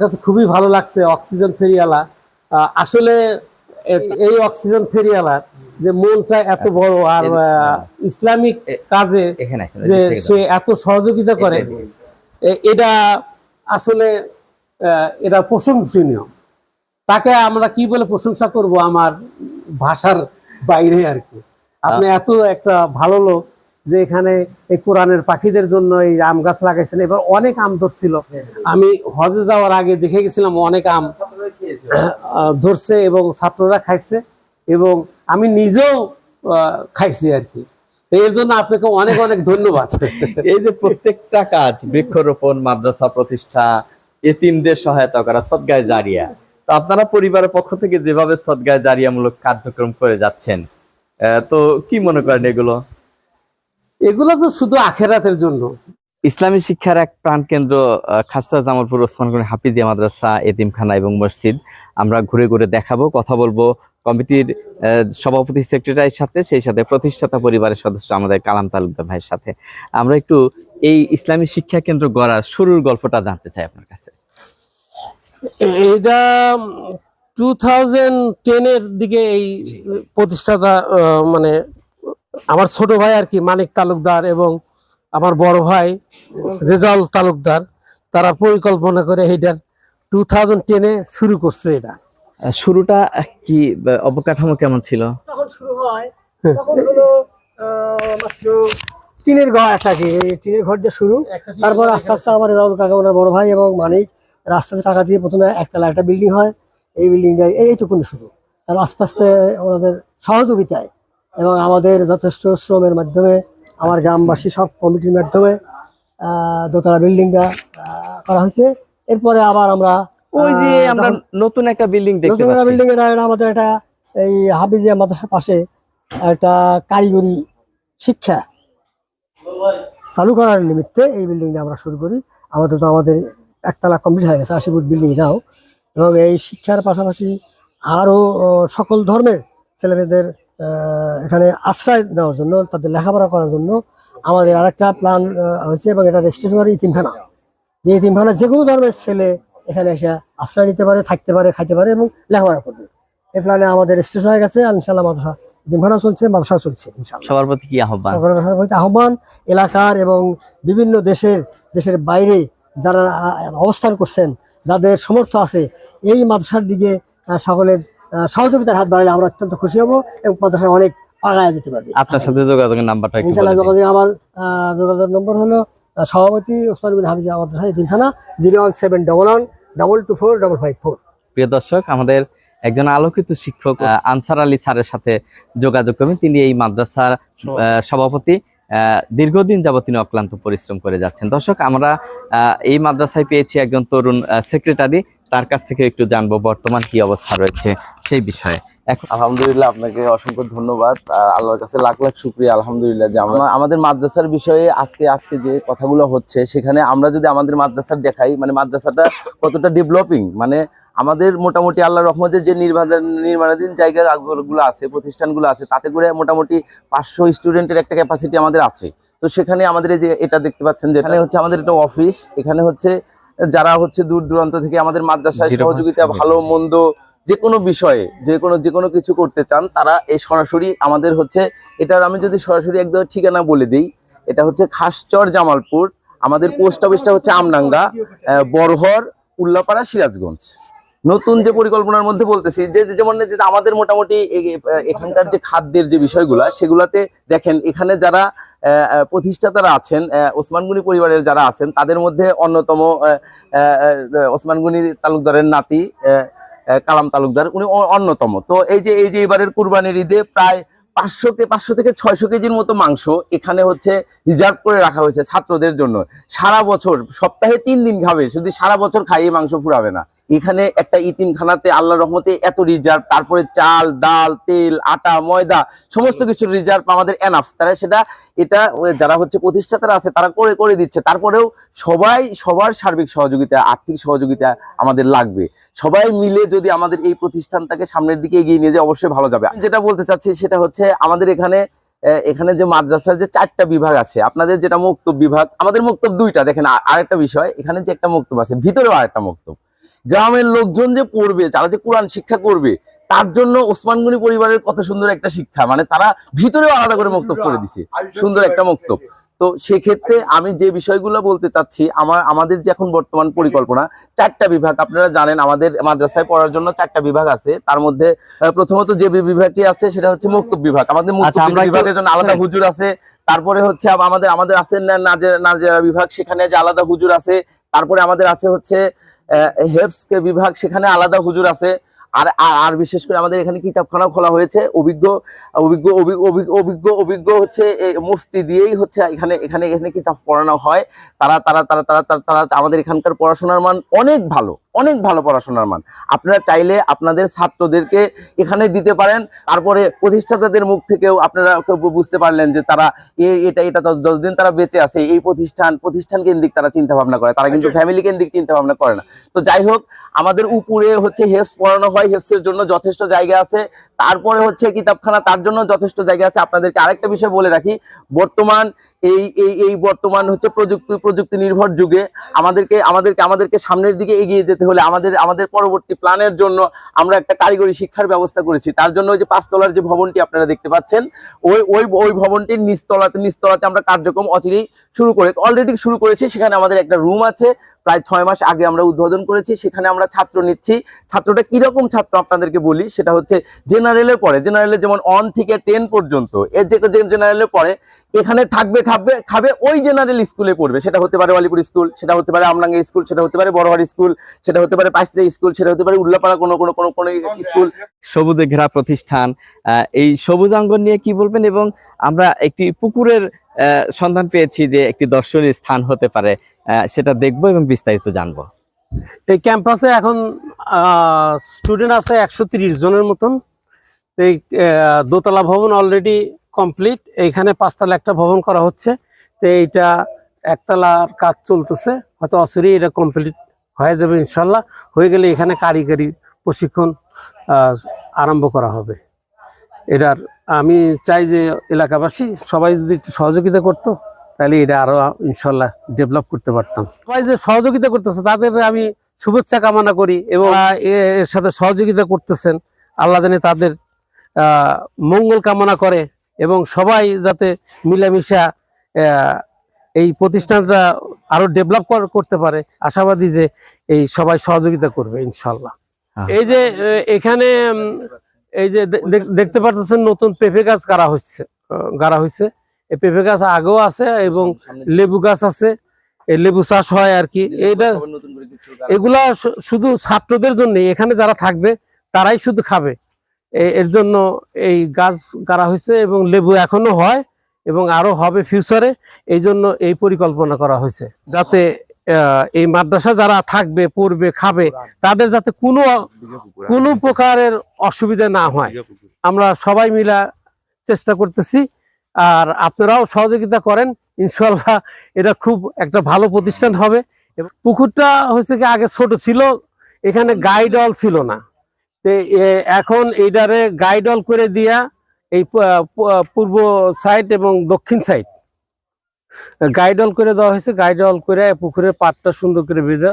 কাছে খুবই ভালো লাগছে অক্সিজেন ফেরিওয়ালা। আহ, আসলে এই অক্সিজেন ফেরিওয়ালার যে মনটা এত বড় আর ইসলামিক কাজে যে সে এত সহযোগিতা করে এটা আসলে এটা প্রশংসনীয়। তাকে আমরা কি বলে প্রশংসা করব আমার ভাষার বাইরে আর কি। আপনি এত একটা ভালো লোক যে এখানে এই কোরআনের পাখিদের জন্য এই আম গাছ লাগাইছেন, এবার অনেক আম ধরছিল। আমি হজে যাওয়ার আগে দেখে গেছিলাম অনেক আম ধরছে এবং ছাত্ররা খাইছে এবং আমি নিজেও খাইছি আর কি। এর জন্য আপনাকে অনেক অনেক ধন্যবাদ। এই যে প্রত্যেকটা কাজ, বৃক্ষরোপণ, মাদ্রাসা প্রতিষ্ঠা, এতিমদের সহায়তা করা, সদগায় জারিয়া, তো আপনারা পরিবারের পক্ষ থেকে যেভাবে সদগায় জারিয়ামূলক কার্যক্রম করে যাচ্ছেন তো কি মনে করেন এগুলো? এগুলো তো শুধু আখেরাতের জন্য। ইসলামী শিক্ষার এক প্রাণকেন্দ্র খাস্তা জামালপুর ওসমান গনি হাফিজিয়া মাদ্রাসা এতিমখানা এবং মসজিদ। আমরা ঘুরে ঘুরে দেখাবো কথা বলব। কমিটির সভাপতি সেক্রেটারির সাথে সেই সাথে প্রতিষ্ঠাতা পরিবারের সদস্য আমাদের কালাম তালুকদার ভাইয়ের সাথে। আমরা একটু এই ইসলামী শিক্ষা কেন্দ্র গড়ার শুরুর গল্পটা জানতে চাই আপনার কাছে। এ- এইটা টু থাউজেন্ড টেনের দিকে এই প্রতিষ্ঠাতা মানে আমার ছোট ভাই আর কি মানিক তালুকদার এবং আমার বড় ভাই রেজাউল তালুকদার তারা পরিকল্পনা করে এইটার টু থাউজেন্ড টেনে শুরু করছে এটা। শুরুটা কি অবকাঠামো কেমন ছিল? তখন শুরু হয় তখন হলো মাত্র টিনের ঘর একটা কি এই টিনের ঘর দিয়ে শুরু। তারপর আস্তে আস্তে আমার রাহুল কাকা ওনার বড় ভাই এবং মানিক রাস্তাতে টাকা দিয়ে প্রথমে একতলা একটা বিল্ডিং হয়। এই বিল্ডিংটা এইটুকুনি শুরু। তারপর আস্তে আস্তে ওনাদের সহযোগিতায় এবং আমাদের যথেষ্ট শ্রমের মাধ্যমে আমার গ্রামবাসী সব কমিটির মাধ্যমে আহ, দোতলা বিল্ডিংটা করা হয়েছে। এরপরে আবার আমরা ওই যে আমরা নতুন একটা বিল্ডিং দেখতে নতুন পাচ্ছি। বিল্ডিং এর এটা আমাদের একটা এই হাফিজিয়া মাদ্রাসার পাশে একটা কারিগরি শিক্ষা চালু করার নিমিত্তে এই বিল্ডিংটা আমরা শুরু করি। আমাদের তো আমাদের একতলা কমপ্লিট হয়ে গেছে আশি ফুট বিল্ডিং এটাও। এবং এই শিক্ষার পাশাপাশি আরও সকল ধর্মের ছেলেমেয়েদের এখানে আশ্রয় দেওয়ার জন্য তাদের লেখাপড়া করার জন্য আমাদের আরেকটা প্ল্যান হয়েছে এবং এটা স্টেশনারি ইতিমখানা যে ইতিমখানা যে কোনো ধর্মের ছেলে এখানে এসে আশ্রয় নিতে পারে থাকতে পারে খাইতে পারে এবং লেখাপড়া করবে। এই প্ল্যানে আমাদের স্টেশন হয়ে গেছে ইনশাল্লাহ মাদ্রাসা ইতিমখানা চলছে মাদ্রাসা চলছে সবার প্রতি কি আহ্বান? আহ্বান এলাকার এবং বিভিন্ন দেশের দেশের বাইরে যারা অবস্থান করছেন যাদের সমর্থ আছে এই মাদ্রাসার দিকে সকলের সহযোগিতার হাত বাড়ালে আমরা অত্যন্ত খুশি হব এবং মাদ্রাসা অনেক আগায় যেতে পারবে। আপনার সাথে যোগাযোগের নাম্বারটা একটু ইনশাল্লাহ বলে দিন। যোগাযোগ আমার যোগাযোগ নম্বর হলো সভাপতি ওসমান বিন হাফিজ মাদ্রাসা তিনখানা zero one seven double one double two four double five four. প্রিয় দর্শক আমাদের একজন আলোকিত শিক্ষক আনসার আলী স্যারের সাথে যোগাযোগ করবেন তিনি এই মাদ্রাসার আহ, সভাপতি। আহ, দীর্ঘদিন যাবত তিনি অক্লান্ত পরিশ্রম করে যাচ্ছেন। দর্শক আমরা আহ, এই মাদ্রাসায় পেয়েছি একজন তরুণ সেক্রেটারি তার কাছ থেকে একটু জানব বর্তমান কি অবস্থা রয়েছে। সেই বিষয়ে। এখন আলহামদুলিল্লাহ আপনাকে অসংখ্য ধন্যবাদ। আল্লাহর কাছে লাখ লাখ শুক্রিয়া আলহামদুলিল্লাহ যে আমরা আমাদের মাদ্রাসার বিষয়ে আজকে আজকে যে কথাগুলো হচ্ছে সেখানে আমরা যদি আমাদের মাদ্রাসার দেখাই মানে মাদ্রাসাটা কতটা ডেভেলপিং মানে আমাদের মোটামুটি আল্লাহ রহমতের যে নির্মাণ নির্মাণাধীন জায়গাগুলো আছে প্রতিষ্ঠানগুলো আছে তাতে করে মোটামুটি পাঁচশো স্টুডেন্টের একটা ক্যাপাসিটি আমাদের আছে। তো সেখানে আমাদের এই যে এটা দেখতে পাচ্ছেন যে এখানে হচ্ছে আমাদের একটা অফিস এখানে হচ্ছে যারা হচ্ছে দূর দূরান্ত থেকে আমাদের মাদ্রাসায় সহযোগিতা ভালো মন্দ যে কোনো বিষয়ে যে কোনো যে কোনো কিছু করতে চান তারা এই সরাসরি আমাদের হচ্ছে এটার আমি যদি সরাসরি একদম ঠিকানা বলে দিই এটা হচ্ছে খাসচর জামালপুর আমাদের পোস্ট অফিসটা হচ্ছে আমডাঙ্গা বরহর উল্লাপাড়া সিরাজগঞ্জ। নতুন যে পরিকল্পনার মধ্যে বলতেছি যে যেমন আমাদের মোটামুটি এখানকার যে খাদ্যের যে বিষয়গুলা সেগুলাতে দেখেন এখানে যারা প্রতিষ্ঠাতারা আছেন আহ, ওসমান গনি পরিবারের যারা আছেন তাদের মধ্যে অন্যতম আহ, আহ, আহ, ওসমান গনি তালুকদারের নাতি কালাম তালুকদার, উনি অন্যতম। তো এই যে এই যে এবারের কুরবানির ঈদে প্রায় পাঁচশো কে পাঁচশো থেকে ছয়শো কেজির মতো মাংস এখানে হচ্ছে রিজার্ভ করে রাখা হয়েছে ছাত্রদের জন্য। সারা বছর, সপ্তাহে তিন দিন খাবে, শুধু সারা বছর খাইয়ে মাংস ফুরাবে না। এখানে একটা ইতিমখানাতে আল্লাহ রহমতে এত রিজার্ভ তারপরে চাল ডাল তেল আটা ময়দা সমস্ত কিছুর রিজার্ভ আমাদের এনাফ তারা সেটা এটা যারা হচ্ছে প্রতিষ্ঠাতারা আছে তারা করে করে দিচ্ছে। তারপরেও সবাই সবার সার্বিক সহযোগিতা আর্থিক সহযোগিতা আমাদের লাগবে। সবাই মিলে যদি আমাদের এই প্রতিষ্ঠানটাকে সামনের দিকে এগিয়ে নিয়ে যায় অবশ্যই ভালো যাবে। আমি যেটা বলতে চাচ্ছি সেটা হচ্ছে আমাদের এখানে এখানে যে মাদ্রাসার যে চারটা বিভাগ আছে আপনাদের যেটা মুক্তব বিভাগ আমাদের মুক্তব দুইটা। দেখেন আরেকটা বিষয় এখানে যে একটা মুক্তব আছে ভিতরেও আরেকটা মুক্তব। গ্রামের লোকজন যে পড়বে যারা যে কোরআন শিক্ষা করবে তার জন্য ওসমান গনি পরিবারের কত সুন্দর একটা শিক্ষা। মানে তারা ভিতরেও আলাদা করে মক্তব করে দিছে। সুন্দর একটা মক্তব তো সেক্ষেত্রে আমি যে বিষয়গুলো বলতে চাচ্ছি আমার আমাদের যে এখন বর্তমান পরিকল্পনা চারটা বিভাগ আপনারা জানেন আমাদের মাদ্রাসায় পড়ার জন্য চারটা বিভাগ আছে। তার মধ্যে প্রথমত যে বিভাগটি আছে সেটা হচ্ছে মুক্তব বিভাগ। আমাদের আচ্ছা, বিভাগের জন্য আলাদা হুজুর আছে। তারপরে হচ্ছে আমাদের আমাদের আছে নাজেরা বিভাগ সেখানে যে আলাদা হুজুর আছে তারপরে আমাদের আছে হচ্ছে হেফসকে বিভাগ, সেখানে আলাদা হুজুর আছে। আর, আর- বিশেষ করে আমাদের এখানে কিতাবখানা খোলা হয়েছে। অভিজ্ঞ অভিজ্ঞ অভি- অভি- অভিজ্ঞ অভিজ্ঞ হচ্ছে মুফতি দিয়েই হচ্ছে এখানে এখানে এখানে কিতাব পড়ানো হয়। তারা তারা তারা তারা তারা আমাদের এখানকার পড়াশোনার মান অনেক ভালো। অনেক ভালো পড়াশোনার মান। আপনারা চাইলে আপনাদের ছাত্রদেরকে এখানে দিতে পারেন। তারপরে প্রতিষ্ঠাতাদের মুখ থেকেও আপনারা বুঝতে পারলেন যে তারা এটা এটা তো যতদিন তারা বেঁচে আছে এই প্রতিষ্ঠান প্রতিষ্ঠান কেন্দ্রিক তারা চিন্তা ভাবনা করে। তারা কিন্তু ফ্যামিলি কেন্দ্রিক চিন্তা ভাবনা করে না। তো যাই হোক আমাদের উপরে হচ্ছে হেফস পড়ানো হয় হেফসের জন্য যথেষ্ট জায়গা আছে। তারপরে হচ্ছে কিতাবখানা তার জন্য যথেষ্ট জায়গা আছে। আপনাদেরকে আরেকটা বিষয় বলে রাখি বর্তমান এই এই এই বর্তমান হচ্ছে প্রযুক্তি প্রযুক্তি নির্ভর যুগে আমাদেরকে আমাদেরকে আমাদেরকে সামনের দিকে এগিয়ে যেতে হলে আমাদের আমাদের পরবর্তী প্ল্যানের জন্য আমরা একটা কারিগরি শিক্ষার ব্যবস্থা করেছি। তার জন্য ওই যে পাঁচতলার যে ভবনটি আপনারা দেখতে পাচ্ছেন, ওই ওই ওই ভবনটির নিচতলাতে নিচতলাতে আমরা কার্যক্রম অচিরেই শুরু করে অলরেডি শুরু করেছি। সেখানে আমাদের একটা রুম আছে। প্রায় ছয় মাস আগে আমরা উদ্বোধন করেছি। সেখানে আমরা ছাত্র নিচ্ছি। ছাত্রটা কীরকম ছাত্র আপনাদেরকে বলি? সেটা হচ্ছে জেনারেলের পরে জেনারেলের যেমন অন থেকে টেন পর্যন্ত, এর যে জেনারেলের পরে, এখানে থাকবে, খাবে খাবে ওই জেনারেল স্কুলে পড়বে। সেটা হতে পারে ওয়ালিপুর স্কুল সেটা হতে পারে আমলাঙ্গা স্কুল সেটা হতে পারে বড়হাট স্কুল সেটা হতে পারে পাঁচলে স্কুল সেটা হতে পারে উল্লাপাড়া কোনো কোনো কোনো কোনো স্কুল। সবুজে ঘেরা প্রতিষ্ঠান আহ, এই সবুজাঙ্গন নিয়ে কি বলবেন? এবং আমরা একটি পুকুরের আহ, সন্ধান পেয়েছি যে একটি দর্শনীয় স্থান হতে পারে আহ, সেটা দেখব এবং বিস্তারিত জানব। এই ক্যাম্পাসে এখন স্টুডেন্ট আছে একশো তিরিশ জনের মতন। এই আহ, দোতলা ভবন অলরেডি কমপ্লিট এইখানে পাঁচতলা একটা ভবন করা হচ্ছে। তো এইটা একতলার কাজ চলতেছে। হয়তো অসুরি এটা কমপ্লিট হয়ে যাবে ইনশাল্লাহ। হয়ে গেলে এখানে কারিগরি প্রশিক্ষণ আরম্ভ করা হবে। এটার আমি চাই যে এলাকাবাসী সবাই যদি একটু সহযোগিতা করতো, তাহলে এটা আরও ইনশাল্লাহ ডেভেলপ করতে পারতাম। সবাই যে সহযোগিতা করতেছে, তাদের আমি শুভেচ্ছা কামনা করি এবং এর সাথে সহযোগিতা করতেছেন। আল্লাহ জানে তাদের মঙ্গল কামনা করে এবং সবাই যাতে মিলেমিশা এই প্রতিষ্ঠানটা আরও ডেভেলপ করতে পারে। আশাবাদী যে এই সবাই সহযোগিতা করবে ইনশাল্লাহ। এই যে এখানে এই যে দেখতে পাচ্ছেন নতুন পেঁপে গাছ গাড়া হচ্ছে গাড়া হয়েছে এই পেঁপে গাছ আগেও আছে এবং লেবু গাছ আছে। এই লেবু চাষ হয় আর কি। এইটা এগুলা শুধু ছাত্রদের জন্য এখানে যারা থাকবে তারাই শুধু খাবে। এর জন্য এই গাছ গাড়া হয়েছে এবং লেবু এখনও হয়। এবং আরও হবে ফিউচারে এই জন্য এই পরিকল্পনা করা হয়েছে। যাতে এই মাদ্রাসা যারা থাকবে, পড়বে, খাবে, তাদের যাতে কোনো কোনো প্রকারের অসুবিধা না হয়। আমরা সবাই মিলা চেষ্টা করতেছি, আর আপনারাও সহযোগিতা করেন। ইনশাল্লাহ এটা খুব একটা ভালো প্রতিষ্ঠান হবে। পুকুরটা হচ্ছে কি, আগে ছোট ছিল, এখানে গাইডল ছিল না। এখন এইটারে গাইডল করে দিয়া এই পূর্ব সাইড এবং দক্ষিণ সাইড। গাইডল করে দেওয়া হয়েছে গাইডল করে পুকুরের পাটটা সুন্দর করে বেঁধে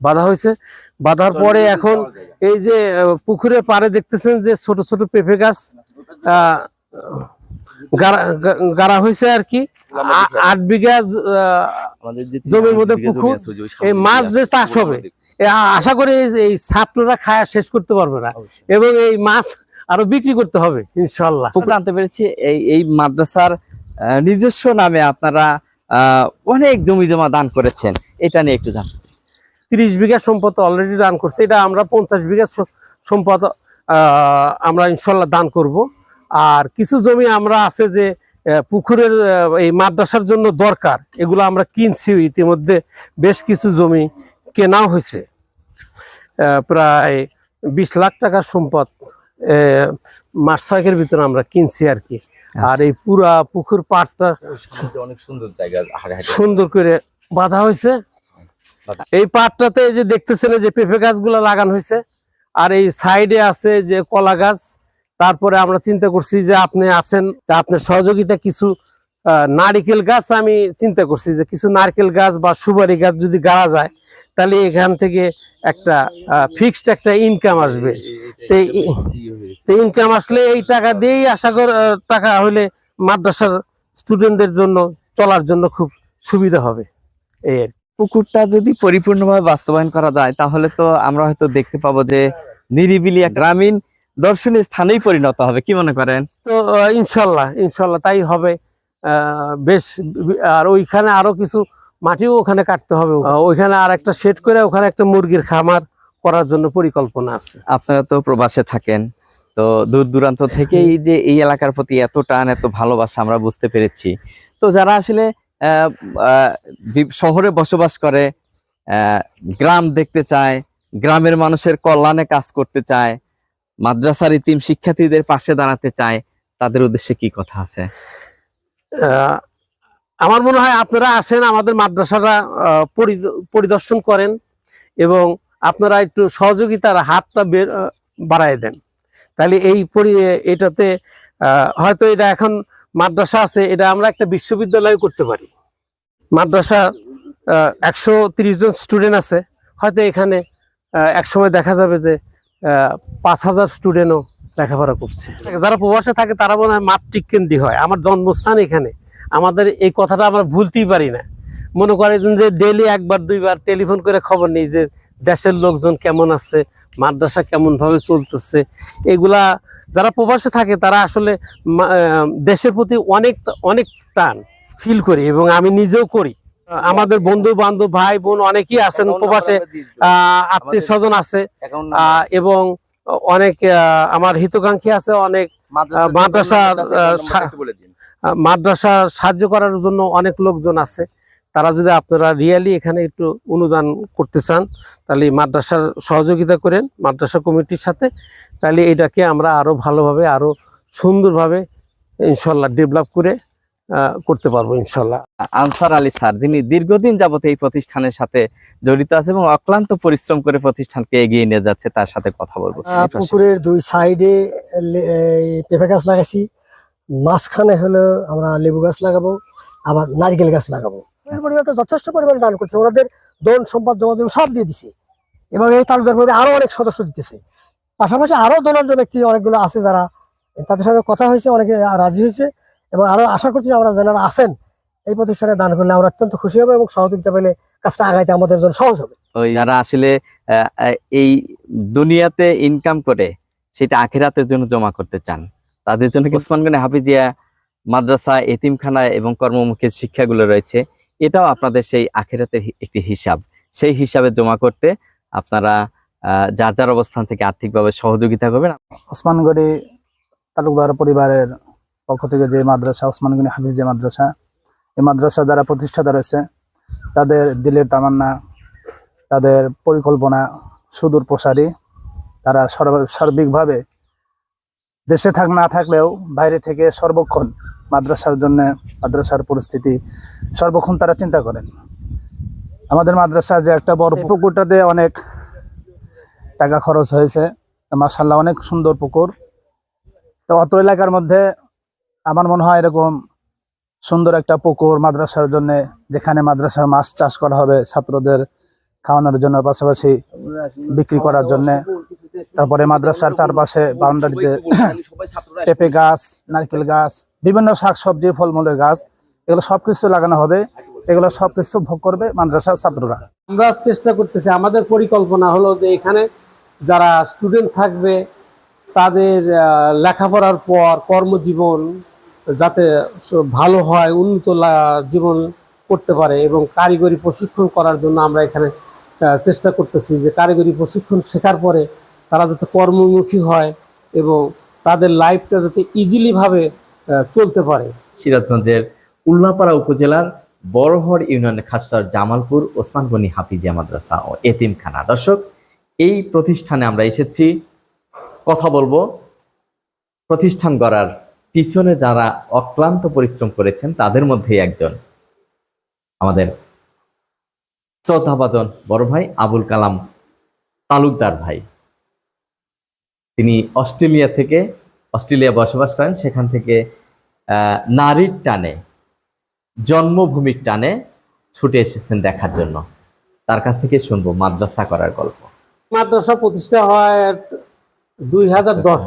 বাঁধা হয়েছে। বাঁধার পরে এখন এই যে পুকুরের পাড়ে দেখতেছেন যে ছোট ছোট পেঁপে গাছ গাড়া গাড়া হয়েছে আর কি। আট বিঘা জমির মধ্যে পুকুর, এই মাছ যে চাষ হবে আশা করি এই- এই ছাত্ররা খায়া শেষ করতে পারবে না। এবং এই মাছ আরও বিক্রি করতে হবে। ইনশাল্লাহ জানতে পেরেছি এই এই মাদ্রাসার নিজস্ব নামে আপনারা অনেক জমি জমা দান করেছেন। এটা নিয়ে একটু জান তিরিশ বিঘা সম্পদ অলরেডি দান করছে। এটা আমরা পঞ্চাশ বিঘা সম্পদ আমরা ইনশাল্লাহ দান করব। আর কিছু জমি আমরা আছে যে পুকুরের এই মাদ্রাসার জন্য দরকার। এগুলো আমরা কিনছি ইতিমধ্যে বেশ কিছু জমি কেনাও হয়েছে। প্রায় বিশ লাখ টাকার সম্পদ মাস ছয়েকের ভিতরে আমরা কিনছি আর কি। আর এই পুরা পুকুর পাড়টা অনেক সুন্দর জায়গা সুন্দর করে বাঁধা হয়েছে। এই পাটটাতে যে দেখতেছেন যে পেঁপে গাছগুলো লাগানো হয়েছে। আর এই সাইডে আছে যে কলা গাছ। তারপরে আমরা চিন্তা করছি যে আপনি আছেন আপনার সহযোগিতা কিছু নারিকেল গাছ আমি চিন্তা করছি যে কিছু নারকেল গাছ বা সুপারি গাছ যদি গাড়া যায় তাহলে এখান থেকে একটা ফিক্সড একটা ইনকাম আসবে। তো ইনকাম আসলে এই টাকা দিয়েই আশা কর টাকা হলে মাদ্রাসার স্টুডেন্টদের জন্য চলার জন্য খুব সুবিধা হবে। এই আর পুকুরটা যদি পরিপূর্ণভাবে বাস্তবায়ন করা যায় তাহলে তো আমরা হয়তো দেখতে পাবো যে নিরিবিলি এক গ্রামীণ দর্শনীয় স্থানেই পরিণত হবে। কি মনে করেন? তো ইনশাল্লাহ ইনশাল্লাহ তাই হবে। বেশ আর ওইখানে আরও কিছু মাটিও ওখানে কাটতে হবে ওইখানে আর একটা সেট করে ওখানে একটা মুরগির খামার করার জন্য পরিকল্পনা আছে। আপনারা তো প্রবাসে থাকেন তো দূর দূরান্ত থেকেই যে এই এলাকার প্রতি এত টান এত ভালোবাসা আমরা বুঝতে পেরেছি। তো যারা আসলে শহরে বসবাস করে গ্রাম দেখতে চায় গ্রামের মানুষের কল্যাণে কাজ করতে চায় মাদ্রাসার ইতিম শিক্ষার্থীদের পাশে দাঁড়াতে চায় তাদের উদ্দেশ্যে কি কথা আছে? আহ, আমার মনে হয় আপনারা আসেন, আমাদের মাদ্রাসাটা পরিদর্শন করেন এবং আপনারা একটু সহযোগিতার হাতটা বাড়ায় দেন। তাহলে এই পরি, এটাতে হয়তো এটা এখন মাদ্রাসা আছে, এটা আমরা একটা বিশ্ববিদ্যালয় করতে পারি। মাদ্রাসা একশো জন স্টুডেন্ট আছে, হয়তো এখানে একসময় দেখা যাবে যে পাঁচ হাজার স্টুডেন্টও লেখাপড়া করছে। যারা প্রবাসে থাকে, তারা মনে হয় মাতৃকেন্দ্রী হয়। আমার জন্মস্থান এখানে। আমাদের এই কথাটা আমরা ভুলতেই পারি না। মনে করেন যে ডেলি একবার দুইবার টেলিফোন করে খবর নেই যে দেশের লোকজন কেমন আছে মাদ্রাসা কেমন ভাবে চলতেছে। এগুলা যারা প্রবাসে থাকে তারা আসলে দেশের প্রতি অনেক অনেক টান ফিল করি এবং আমি নিজেও করি। আমাদের বন্ধু বান্ধব ভাই বোন অনেকেই আছেন প্রবাসে আত্মীয় স্বজন আছে এবং অনেক আমার হিতকাঙ্ক্ষী আছে অনেক মাদ্রাসা, মাদ্রাসা সাহায্য করার জন্য অনেক লোকজন আছে। তারা যদি আপনারা রিয়ালি এখানে একটু অনুদান করতে চান তাহলে মাদ্রাসার সহযোগিতা করেন মাদ্রাসা কমিটির সাথে। তাহলে এটাকে আমরা আরও ভালোভাবে আরও সুন্দরভাবে ইনশাল্লাহ ডেভেলপ করে আহ, করতে পারব ইনশাল্লাহ। আনসার আলী স্যার যিনি দীর্ঘদিন যাবত এই প্রতিষ্ঠানের সাথে জড়িত আছে এবং অক্লান্ত পরিশ্রম করে প্রতিষ্ঠানকে এগিয়ে নিয়ে যাচ্ছে তার সাথে কথা বলব। পুকুরের দুই সাইডে পেঁপে গাছ লাগাইছি। মাঝখানে হলো আমরা লেবু গাছ লাগাবো আবার নারকেল গাছ লাগাবো। এর যথেষ্ট পরিমাণ দান করছে। ওনাদের দন সম্পদ জমা জমি সব দিয়ে দিছে। এবং এই তালুকদার পরিবারে আরও অনেক সদস্য দিতেছে। পাশাপাশি আরও দোনার ব্যক্তি অনেকগুলো আছে যারা তাদের সাথে কথা হয়েছে অনেকে রাজি হয়েছে। এবং আরও আশা করছি যে আমরা যারা আছেন এই প্রতিষ্ঠানে দান করলে আমরা অত্যন্ত খুশি হব এবং সহযোগিতা পেলে কাজটা আগাইতে আমাদের জন্য সহজ হবে। ওই যারা আসলে এই দুনিয়াতে ইনকাম করে সেটা আখেরাতের জন্য জমা করতে চান। তাদের জন্য ওসমানগঞ্জ হাফিজিয়া মাদ্রাসা এতিমখানা এবং কর্মমুখী শিক্ষাগুলো রয়েছে, এটাও আপনাদের সেই আখেরাতের একটি হিসাব। সেই হিসাবে জমা করতে আপনারা যার যার অবস্থান থেকে আর্থিকভাবে সহযোগিতা করবেন। ওসমানগড়ি তালুকদার পরিবারের পক্ষ থেকে যে মাদ্রাসা ওসমানগড়ি হাফিজ যে মাদ্রাসা, এই মাদ্রাসা যারা প্রতিষ্ঠাতা রয়েছে, তাদের দিলের তামান্না, তাদের পরিকল্পনা সুদূর প্রসারী তারা সর্ব- সার্বিকভাবে দেশে থাক না থাকলেও বাইরে থেকে সর্বক্ষণ মাদ্রাসার জন্য মাদ্রাসার পরিস্থিতি সর্বক্ষণ তারা চিন্তা করেন। আমাদের মাদ্রাসা যে একটা বড় পুকুরটাতে অনেক টাকা খরচ হয়েছে। মাসাল্লাহ অনেক সুন্দর পুকুর। তো অত এলাকার মধ্যে আমার মনে হয় এরকম সুন্দর একটা পুকুর মাদ্রাসার জন্য যেখানে মাদ্রাসার মাছ চাষ করা হবে ছাত্রদের খাওয়ানোর জন্য পাশাপাশি বিক্রি করার জন্য। তারপরে মাদ্রাসার চারপাশে বাউন্ডারিতে পেঁপে গাছ নারকেল গাছ বিভিন্ন শাকসবজি ফলমূলের গাছ এগুলো সবকিছু লাগানো হবে। এগুলো সব কিছু ভোগ করবে মাদ্রাসার ছাত্ররা। আমরা চেষ্টা করতেছি আমাদের পরিকল্পনা হলো যে এখানে যারা স্টুডেন্ট থাকবে তাদের লেখাপড়ার পর কর্মজীবন যাতে ভালো হয় উন্নত লা- জীবন করতে পারে এবং কারিগরি প্রশিক্ষণ করার জন্য আমরা এখানে চেষ্টা করতেছি যে কারিগরি প্রশিক্ষণ শেখার পরে তারা যাতে কর্মমুখী হয় এবং তাদের লাইফটা যাতে ইজিলিভাবে চলতে পারে। সিরাজগঞ্জের উল্লাপাড়া উপজেলার বড়হর ইউনিয়নের খাসার জামালপুর ওসমান গনি হাফিজিয়া মাদ্রাসা ও এতিমখানা। দর্শক, এই প্রতিষ্ঠানে আমরা এসেছি। কথা বলব, প্রতিষ্ঠান গড়ার পিছনে যারা অক্লান্ত পরিশ্রম করেছেন, তাদের মধ্যেই একজন আমাদের চৌথাবাদন বড় ভাই আবুল কালাম তালুকদার ভাই। তিনি অস্ট্রেলিয়া থেকে অস্ট্রেলিয়া বসবাস করেন, সেখান থেকে নারীর টানে, জন্মভূমির টানে ছুটে এসেছেন দেখার জন্য। তার কাছ থেকে শুনব মাদ্রাসা করার গল্প। মাদ্রাসা প্রতিষ্ঠা হয় দুই হাজার দশ,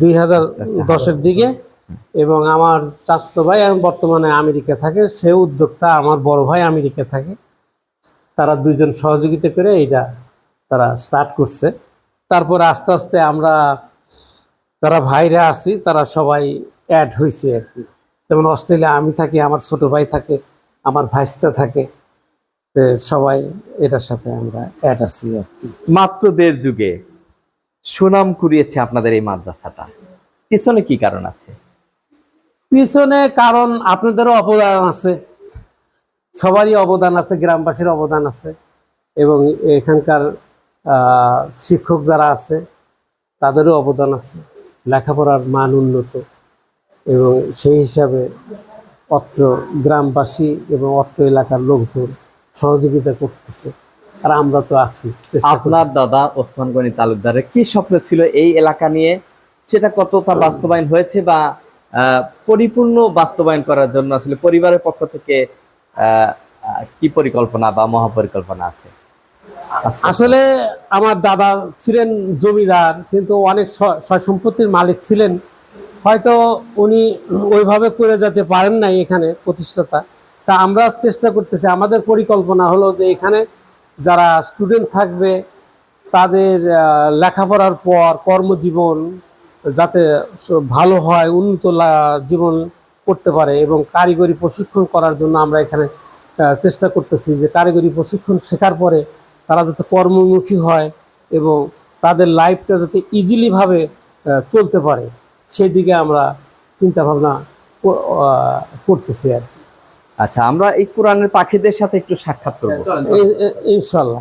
দুই হাজার দশের দিকে। এবং আমার চাচাতো ভাই বর্তমানে আমেরিকা থাকে, সে উদ্যোক্তা আমার বড় ভাই আমেরিকা থাকে। তারা দুইজন সহযোগিতা করে এইটা তারা স্টার্ট করছে। তারপর আস্তে আস্তে আমরা যারা ভাইরা আছি তারা সবাই অ্যাড হয়েছে আর কি। যেমন অস্ট্রেলিয়া আমি থাকি আমার ছোট ভাই থাকে আমার ভাইস্তা থাকে সবাই এটার সাথে আমরা অ্যাড আছি আর কি। মাত্র দেড় যুগে সুনাম কুড়িয়েছে আপনাদের এই মাদ্রাসাটা। পিছনে কি কারণ আছে? পিছনে কারণ আপনাদেরও অবদান আছে। সবারই অবদান আছে গ্রামবাসীর অবদান আছে। এবং এখানকার শিক্ষক যারা আছে, তাদেরও অবদান আছে। লেখাপড়ার মান উন্নত এবং সেই হিসাবে অত্র গ্রামবাসী এবং অত্র এলাকার লোকজন সহযোগিতা করতেছে। আর আমরা তো আছি আপনার দাদা ওসমান গনি তালুকদারের কি স্বপ্ন ছিল এই এলাকা নিয়ে? সেটা কতটা বাস্তবায়ন হয়েছে বা পরিপূর্ণ বাস্তবায়ন করার জন্য আসলে পরিবারের পক্ষ থেকে কি পরিকল্পনা বা মহাপরিকল্পনা আছে? আসলে আমার দাদা ছিলেন জমিদার, কিন্তু অনেক সয় সম্পত্তির মালিক ছিলেন। হয়তো উনি ওইভাবে করে যেতে পারেন নাই এখানে প্রতিষ্ঠাতা। তা আমরা চেষ্টা করতেছি, আমাদের পরিকল্পনা হলো যে এখানে যারা স্টুডেন্ট থাকবে, তাদের লেখাপড়ার পর কর্মজীবন যাতে ভালো হয়, উন্নত জীবন করতে পারে এবং কারিগরি প্রশিক্ষণ করার জন্য আমরা এখানে চেষ্টা করতেছি যে কারিগরি প্রশিক্ষণ শেখার পরে তারা যাতে কর্মমুখী হয় এবং তাদের লাইফটা যাতে ইজিলিভাবে চলতে পারে সেদিকে আমরা চিন্তা ভাবনা করতেছি আর কি। আচ্ছা আমরা এই কোরআনের পাখিদের সাথে একটু সাক্ষাৎ করব। ইনশাল্লাহ